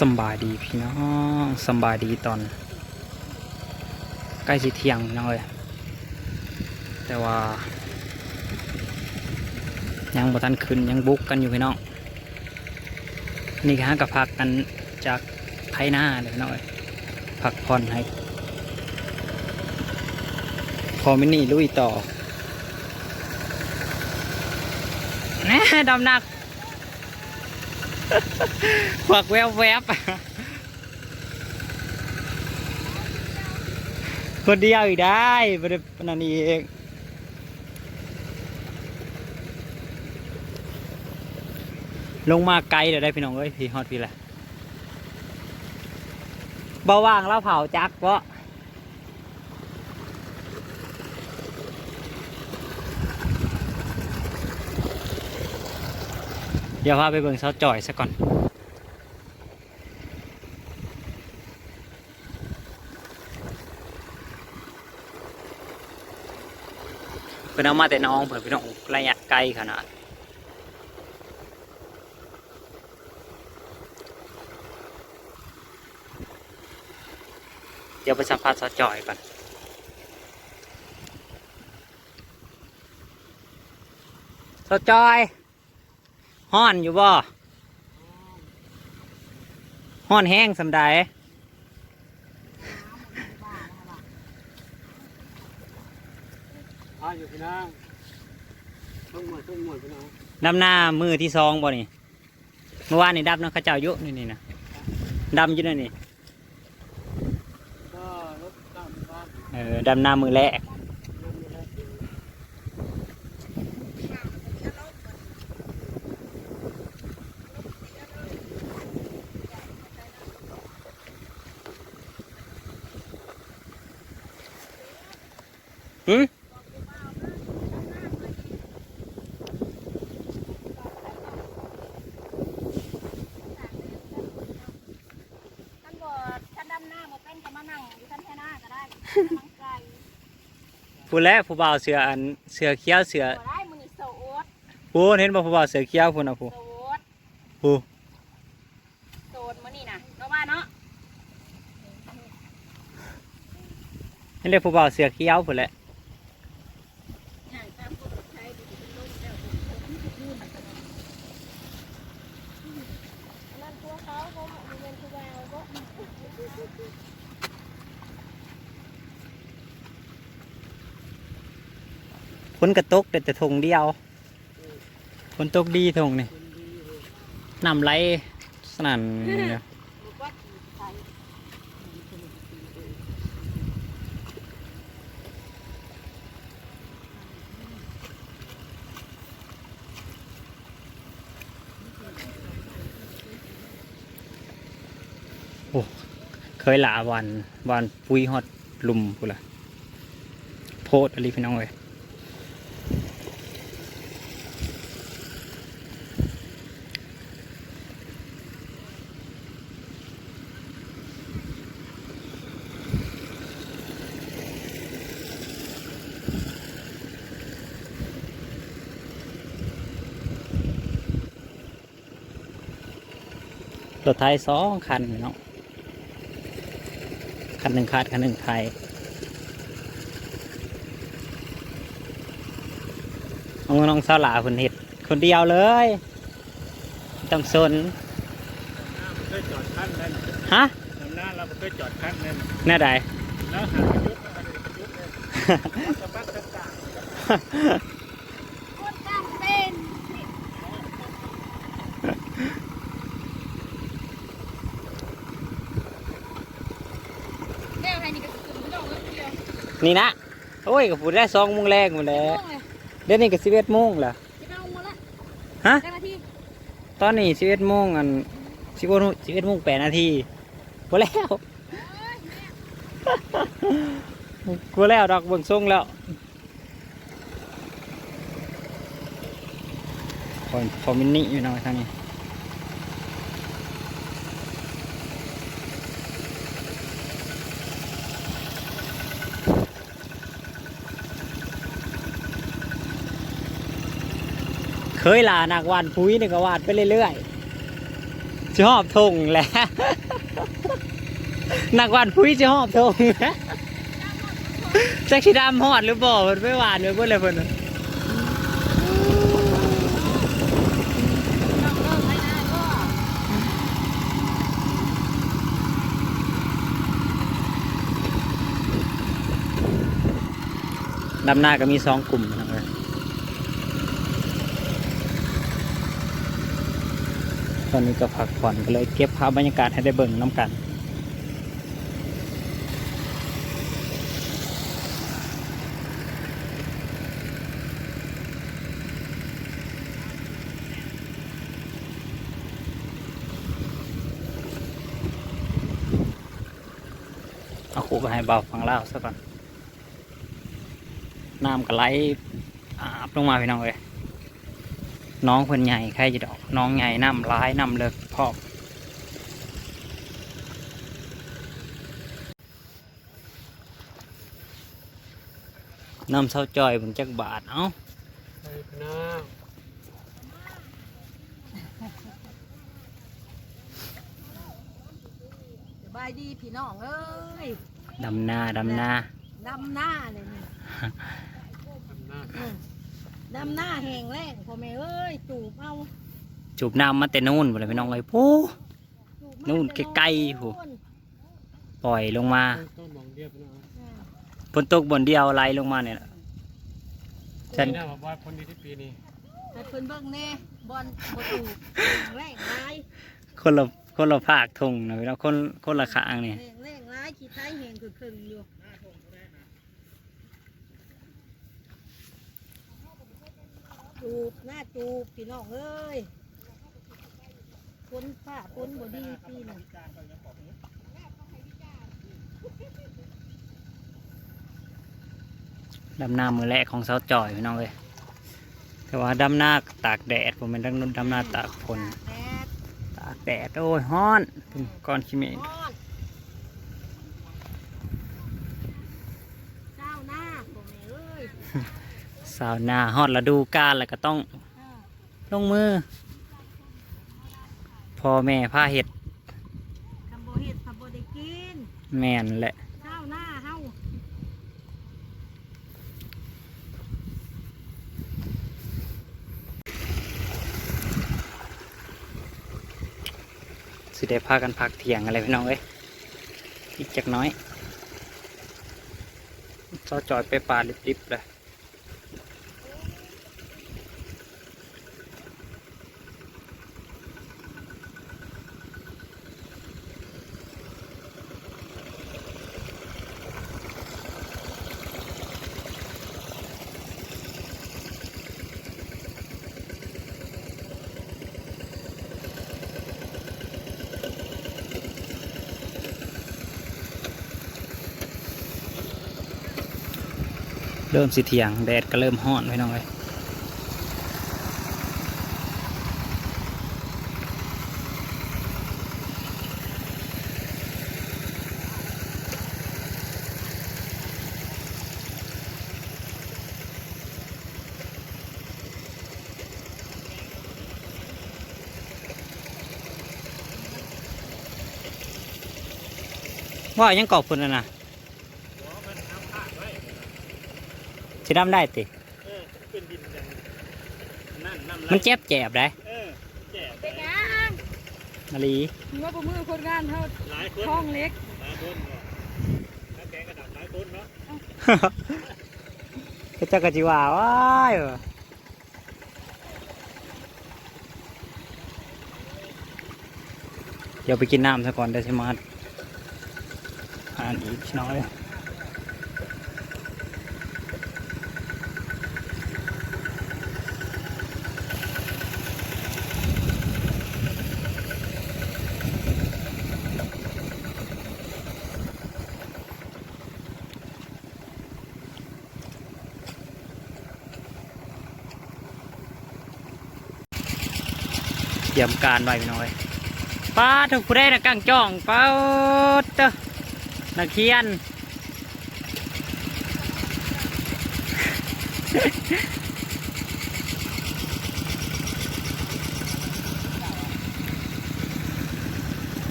สบายดีพี่น้องสบายดีตอน ใกล้สิเที่ยงน้องเลยแต่ว่า ยังบ่ทันขึ้นยังบุกกันอยู่พี่น้องนี่ฮะกับพักกันจากไทยหน้าเลยน้องเอ้ยพักผ่อนให้พอมินี่ลุยต่อน่ดำหนัก ควักแวบแวบคนเดียวอีกได้ไม่ได้ปานนันนี้เองลงมาไกลเดี๋ยวได้พี่น้องเอ้ยพี่ฮอดพี่แหละเบาว่างแล้วเผาจักวะ เดี๋ยวพาไปเบิ่งเสาจ่อยซะก่อนเพิ่นเอามาแต่น้องเพิ่นพี่น้องระยะไกลขนาดเดี๋ยวไปสัมภาษณ์สาวจอยก่อนสาวจอย ห้อนอยู่บ่ห้อนแห้งสำใดอ่าอยู่พี่น้องต้องหมดต้องหมดพี่น้องดำหน้ามือที่สองบ่นี่เมื่อวานนี่ดับเนาะเข้าเจ้าอยุนี่นี่นะดำอยู่นั่นนี่ก็รถตามบ้านเออดำหน้ามือแรก เริ่มมีแล้วอยู่ หืม ท่านบอกท่านดำหน้ามาเป็นก็มานั่งอยู่ ท่านแค่หน้าก็ได้นั่งไกลผู้แรกผู้บ่าวเสืออันเสือเขียวเสือบ่ได้มือนี่โซโอ๊ตผู้เห็นบ่ผู้บ่าวเสือเขียวผู้นะผู้โซโอ๊ตผู้โซนมือนี่นะก็ว่าเนาะเห็นเลยผู้บ่าวเสือเขียวผู้แหละ อย่างตามกฎใช้ดูเป็นลูกแล้วนั่นตัวเขาเขามีเงินตัวแววก็ ฝ นกระตกแต่แต่ทงเดียวฝนตกดีทงนี่น้ำไหลสนั่นอยู่บอกว่าใส่เคยหลาวันวันปุยฮอดลุมผู้ละโพดอะไรพี่น้องเอ้ย รถไทยสองคันพี่น้องคันหนึ่งคาดคันหนึ่งไทยน้องน้องสาวหลาคนเห็ดคนเดียวเลยไม่ต้องสนเคยจอดขั้นนั่นฮะนำหน้าเราเคยจอดขั้นนั่นแน่ใดแล้วหาประยุทธ์มาเลยประยุทธ์เลยจะบ้านจะต่างโคตรจำเป็นเดี๋ยวให้นี่ก็ถึงไม่ต้องเลยเดียว นี่นะ โอ้ยกับผู้ได้สองโมงแรกหมดแล้วต้องเลยเดี๋ยวนี้ก็สิบเอ็ดโมงละจะเอาหมดละฮะได้มาที่ตอนนี้สิบเอ็ดโมงอันสิบเอ็ดสิบเอ็ดโมงแปดนาทีพอแล้วกูแล้วดอกเบิ่งทรงแล้วพอพอมินนี่อยู่หน่อยทางนี้ เคยลานักวาดปุ๋ยนี่ก็วาดไปเรื่อยจะหอบทงแหละนักวันพุ้ยจะหอบทงแจักชิดามหอดหรือบ่มันไม่หวานเลยเพื่อนเลยเพื่อนน้องเลิกให้ได้ก็ดำหน้าก็มีสองกลุ่มนะครับ ตอนนี้ก็พักผ่อนก็เลยเก็บภาพบรรยากาศให้ได้เบิ่งน้ำกันเอาขู่ไปให้เบาฟังเล่าซะก่อนน้ำก็ไหลอาบลงมาพี่น้องเลย น้องเพิ่นใหญ่ใครจะดอก น้องใหญ่น้ำร้ายน้ำเลิกพอกน้ำเศร้าจอยผมจักบาทเอ้าไปพน้าสบายดีพี่น้องเอ้ยดำนาดำนาดำหน้าเลยนี่ทำหน้าอืม ดำหน้าแห้งแล้งพ่อแม่เอ้ยจูบเอาจูบน้ำมาแต่นู่นหมดเลยพี่น้องเลยปูจูบมานู่นแต่ไกลๆโหปล่อยลงมาต้องมองเรียบนะอ่าฝนตกบนเดียวไหลลงมาเนี่ยน่ะฉันนี่นะบอกว่าคนดีที่ปีนี้ให้เพิ่นเบิ่งแน่บอลบ่จูบแห้งแล้งร้ายคนละคนละภาคทงนะพี่น้องคนคนละขางนี่แห้งแล้งร้ายขี้ไตแห้งคือครึ่งอยู่ จูบหน้าจูบพี่น้องเอ้ยคนผ้าคนบ่ดีปีนึงดำนามือแรกของเสาจ่อยพี่น้องเลยแต่ว่าดำนาตากแดดผมเป็นดำดำนาตากฝนแดดตากแดดโอ้ยฮ้อนก้อนขี้เมฆ ร้อนเจ้าหน้าผมเอ้ย สาวนาฮอดฤดูกาลแล้วก็ต้องอ่าลงมือพ่อแม่ผ้าเห็ดคำโบเห็ดคำโบได้กินแม่นแหละเจ้าหน้าเฮาสิได้พากันพักเที่ยงอะไรพี่น้องเอ้ยอีกจักหน้อยเสาจ่อยไปป่าลิบๆเลย เริ่มสิเทียง แดดก็เริ่มฮ้อนพี่น้องเลยว่ายังกอบพุ่นนะนะ สิดำได้ติเออเป็นดินอย่างนั่นน้ำมันเจ็บแจบได้เออแก่เป็นยังนาลีมีว่าประมือคนงานเท่าหลายคนท้องเล็กหลายคนถ้าแกงกระดับหลายคนเนาะก็จะกะจิว่าว้ายเดี๋ยวไปกินน้ำซะก่อนได้ใช่ไหมอ่านอีกน้อย เตรียมการไว้พี่น้อยป้าถูกผู้ได้นะกังจ้องป้าเตอนักเขียน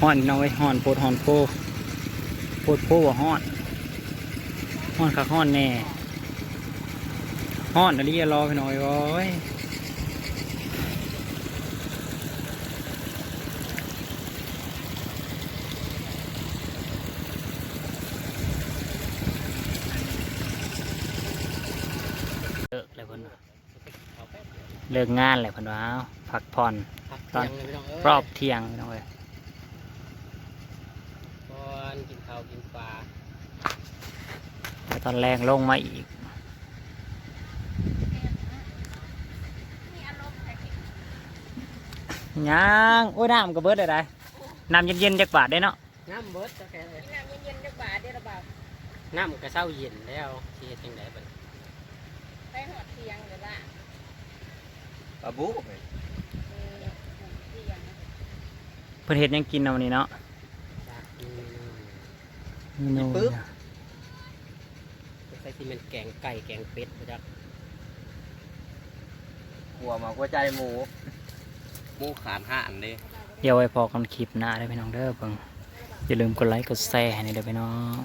มฮ้อนน้อยฮ้อนโพดฮ้อนโพโพดโพว่าฮ้อนฮ้อนคักฮ้อนแน่ฮ้อนอะไรอย่ารอพี่น้อยโอ้ย เลิกแล้วเพิ่นว่าเลิกงานแล้วเพิ่นว่าเอาพักผ่อน พักตอนเที่ยงเลยพี่น้องเอ้ยรอบเที่ยงพี่น้องเอ้ยก่อนกินข้าวกินปลาแล้วตอนแรงลงมาอีกยังโอ้ยน้ำก็เบิดได้ได้น้ำเย็นๆจากบาทได้เนาะน้ำเบิดจะแค่เลยน้ำเย็นๆจักบาทเด้อละบาทน้ำกระเซ้าเย็นแล้วที่เฮ็ดจังไดบัดนี้ไปหอดเที่ยงเด้อล่ะ ปลาบูเออเที่ยงนะเพิ่นเฮ็ดหยังกินเอาวันนี้เนาะจากอืมเมนูปึ๊บใส่ที่มันแกงไก่แกงเป็ดบ่จักหัวมากกว่าใจหมูหมูขาดห่านเลยเดี๋ยวไว้พอกันคลิปหน้าได้อพี่น้องเด้อเพิ่งอย่าลืมกดไลค์กดแชร์ให้นี่เด้อพี่น้อง